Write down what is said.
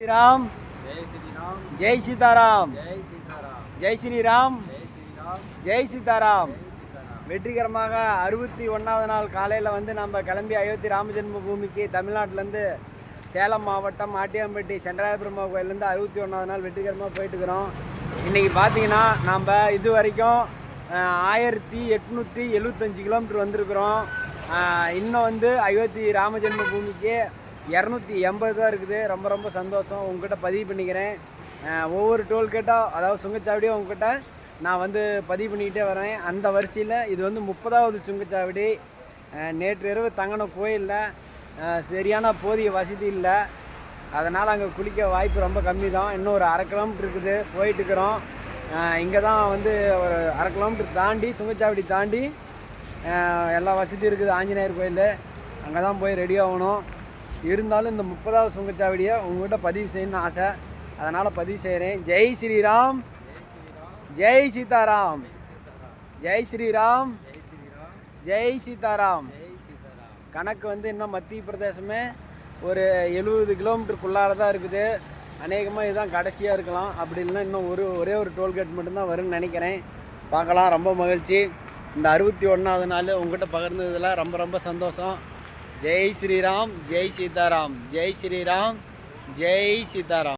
ஸ்ரீராம். ஜெய் சீதாராம். ஜெய் ஸ்ரீராம். ஜெய் சீதாராம். வெற்றிகரமாக அறுபத்தி ஒன்றாவது நாள் காலையில் வந்து நம்ம கிளம்பி அயோத்தி ராமஜென்ம பூமிக்கு தமிழ்நாட்டிலேருந்து சேலம் மாவட்டம் ஆட்டியாம்பட்டி சென்றாயபுரமா கோயிலேருந்து அறுபத்தி ஒன்றாவது நாள் வெற்றிகரமாக போயிட்டுருக்குறோம். இன்றைக்கி பார்த்தீங்கன்னா நம்ம இது வரைக்கும் ஆயிரத்தி எட்நூற்றி எழுபத்தஞ்சு கிலோமீட்டர் வந்திருக்கிறோம். இன்னும் வந்து அயோத்தி ராமஜென்ம பூமிக்கு இரநூத்தி எண்பது தான் இருக்குது. ரொம்ப ரொம்ப சந்தோஷம். உங்ககிட்ட பதிவு பண்ணிக்கிறேன். ஒவ்வொரு டோல்கேட்டாக அதாவது சுங்கச்சாவடியும் உங்ககிட்ட நான் வந்து பதிவு பண்ணிக்கிட்டே வரேன். அந்த வரிசையில் இது வந்து முப்பதாவது சுங்கச்சாவடி. நேற்று இரவு தங்கின கோயிலில். சரியான போதிய வசதி இல்லை. அதனால் அங்கே குளிக்க வாய்ப்பு ரொம்ப கம்மி தான் இன்னும் ஒரு அரை கிலோமீட்டர் இருக்குது. போயிட்டுருக்குறோம் இங்கே தான் வந்து ஒரு அரை கிலோமீட்டர் தாண்டி சுங்கச்சாவடி தாண்டி எல்லா வசதியும் இருக்குது. ஆஞ்சநேயர் கோயில். அங்கே தான் போய் ரெடி ஆகணும். இருந்தாலும் இந்த முப்பதாவது சுங்கச்சாவடியை உங்கள்கிட்ட பதிவு செய்யணும்னு ஆசை. அதனால் பதிவு செய்கிறேன் ஜெய் ஸ்ரீராம். ஜெய் சீதாராம். ஜெய் ஸ்ரீராம். ஜெய் ஸ்ரீராம் ஜெய் சீதாராம். ஜெய் கணக்கு வந்து இன்னும் மத்திய பிரதேசமே ஒரு எழுபது கிலோமீட்டருக்குள்ளார தான் இருக்குது. அநேகமாக இதுதான் கடைசியாக இருக்கலாம். அப்படி இல்லைன்னா இன்னும் ஒரு ஒரே ஒரு டோல்கேட் மட்டும்தான் வரும்னு நினைக்கிறேன். பார்க்கலாம். ரொம்ப மகிழ்ச்சி. இந்த அறுபத்தி ஒன்றாவது நாள் உங்ககிட்ட பகிர்ந்ததில் ரொம்ப ரொம்ப சந்தோஷம். ஜெய் ஸ்ரீராம் ஜெய் சீதாராம் ஜெய் ஸ்ரீராம் ஜெய் சீதாராம்